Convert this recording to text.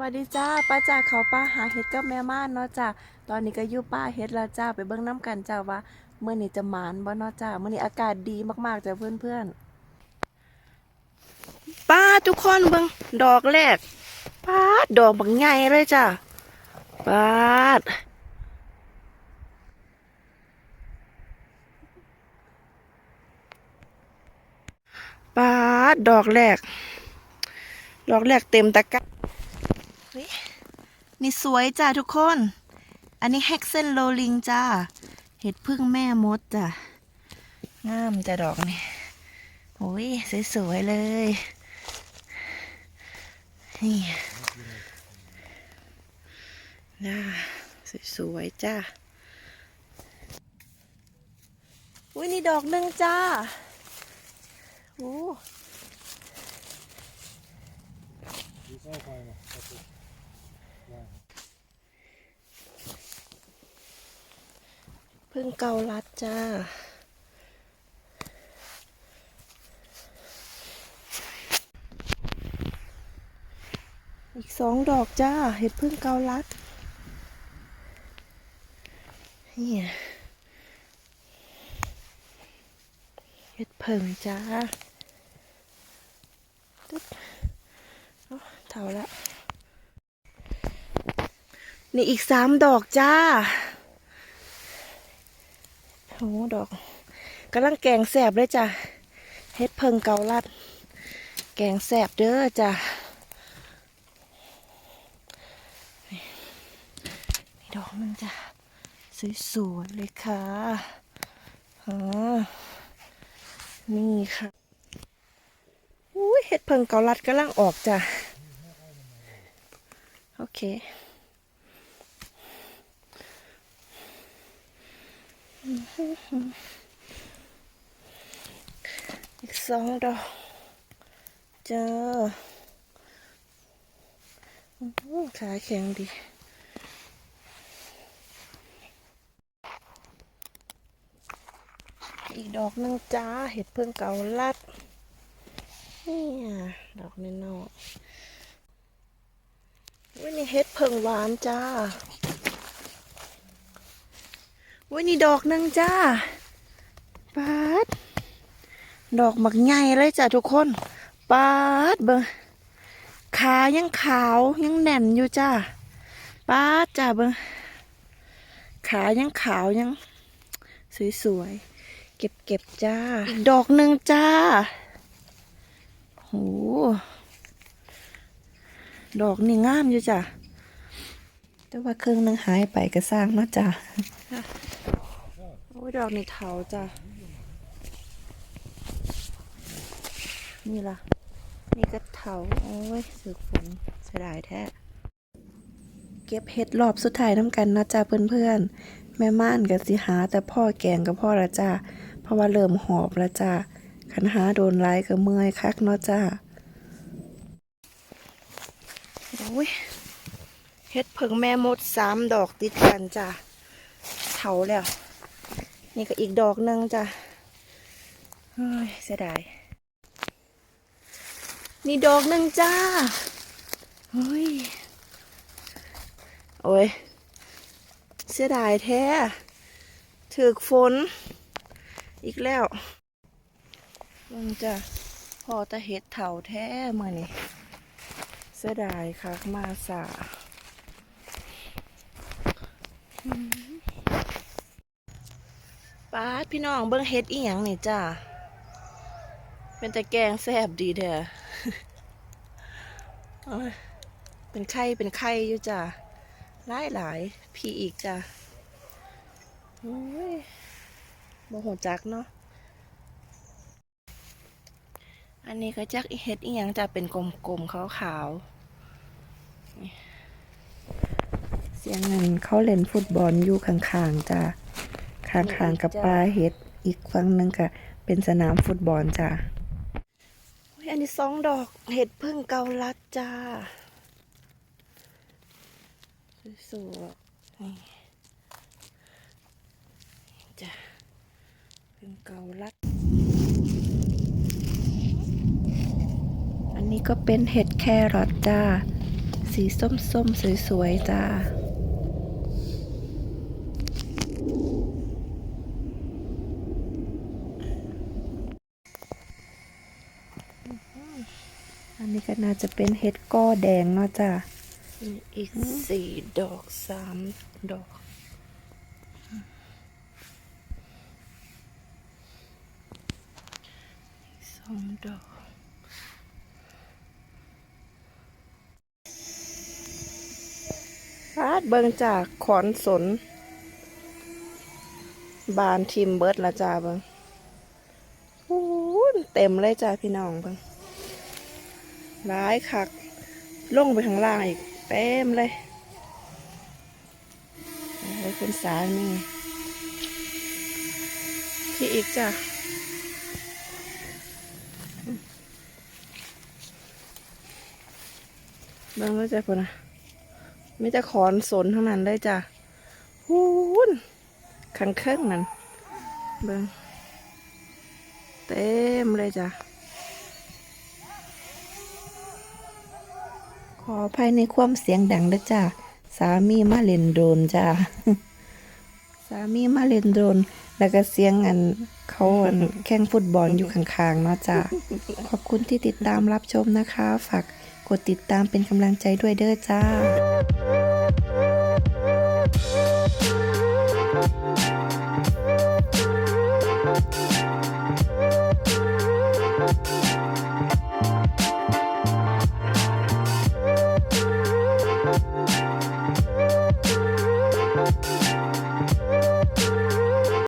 วัสดีจ้าป้าจ่าเขาป้าหาเห็ดกับแม่ม่านเนาะจ้าตอนนี้ก็อยู่ป้าเห็ดแล้วจ้าไปเบิ่งน้ำกันจ้าว่าเมื่อนี้จะหมานบ่เนาะจ้าเมื่อนี้อากาศดีมากๆจ้าเพื่อนๆป้าทุกคนเบิ่งดอกแรกป้าดอกบักใหญ่เลยจ้าป้าดป้าดอกแรกดอกแรกเต็มตะกร้า นี่สวยจ้าทุกคน อันนี้แฮกเซนโรลิงจ้า เห็ดพึ่งแม่มดจ้ะ งามจ้ะดอกนี่ โอ้ยสวยๆเลย นี่น่าสวยๆจ้าอุ้ยนี่ดอกหนึ่งจ้าโอ้ พึ่งเกาลัดจ้า อีกสองดอกจ้า เห็ดพึ่งเกาลัดเนี่ยเห็ดเผิงจ้าตึ๊ดเอาเท่าละนี่อีกสามดอกจ้า โอ้ดอกกำลังแกงแสบเลยจ้ะเฮ็ดเพิงเกาลัด แกงแสบเด้อจ้ะนี่ดอกหนึงจ้ะสวยๆเลยค่ะอ๋อนี่ค่ะอุ้ยเฮ็ดเพิงเกาลัดกำลังออกจ้ะโอเค อีกสองดอก เจอขาแข็งดีอีกดอกนึงจ้า เห็ดเพิ่งเกาลัด นี่ดอกน้อยๆวันนี้เห็ดเพิ่งหวานจ้า วันนี้ดอกหนึงจ้าปัดดอกหมักใหญ่เลยจ้ะทุกคนปาดเบิงขายังขาวยังแน่นอยู่จ้าปาดจ้าเบิงขายังขาวยัง สวยๆ เก็บเก็บๆจ้า อีกดอกหนึ่งจ้าโหดอกนี่งามอยู่จ้ะ แต่ว่าเครื่องนึงหายไปก็สร้างเนาะจ้ะ อ้ยดอกนี่เทาจ้ะ นี่ล่ะ นี่ก็เถาโอ้ยสึกฝนเสียดายแท้ เก็บเห็ดรอบสุดท้ายน้ำกันนะจ้าเพื่อนๆ แม่ม่านกับสิหา แต่พ่อแกงกับพ่อละจ้าเพราะว่าเริ่มหอบละจ้าขันหาโดนไล่ก็เมื่อยคักเนาะจ้าโอ้ยเห็ดเผิงแม่มดสามดอกติดกันจ้าเถาแล้ว นี่ก็อีกดอกหนึ่งจ้าเฮ้ยเสียดาย นี่ดอกหนึ่งจ้าเฮ้ย โอ้ย เสียดายแท้ถือกฝน อีกแล้วมันจะพอตะเห็ดเถาแท้เมื่อนี่เสียดายคักมาสา ป้าดพี่น้องเบิ่งเห็ดอีหยังนี่จ้าเป็นแต่แกงแซ่บดีเด้อเป็นไข่เป็นไข่อยู่จ้ะหลายหลายพี่อีกจ้ะโอ้ยโมโหจักเนาะอันนี้ก็จักอีเฮ็ดอีหยังจะเป็นกลมๆขาวๆนี่เสียงนั้นเขาเล่นฟุตบอลอยู่ข้างๆจ้ะ ข้างๆกับปลาเฮ็ดอีกฝั่งหนึงก็เป็นสนามฟุตบอลจ้ะโอ้ยอันนี้สองดอกเห็ดพึ่งเกาลัดจ้าสวยๆนี่จ้าพึ่งเกาลัด อันนี้ก็เป็นเห็ดแครอทจ้า สีส้มๆสวยๆจ้า นนี้ก็น่าจะเป็นเห็ดก้อแดงเนาะจ้าอีกสี่ดอกสามดอก สองดอกพาดเบิงจากขอนสน บานทิมเบิร์ดละจ้าเบิงโอ้ยเต็มเลยจ้าพี่น้องเบิง ร้ายคักลงไปข้างล่างอีกเต็มเลยไว้เป็นสายนี่ที่อีกจ้าเบิงแล้วจ้าพอนะไม่จะขอนสนทั้งนั้นเลยจ้ะหูนขังเครื่องนั่นเบิ่งเต็มเลยจ้ะ ขอภายในความเสียงดังนะจ้าสามีมาเล่นโดนจ้าสามีมาเล่นโดนแล้วก็เสียงอันเขาอนแข่งฟุตบอลอยู่ข้างๆเนาะจ้าขอบคุณที่ติดตามรับชมนะคะ ฝากกดติดตามเป็นกำลังใจด้วยเด้อจ้าうん。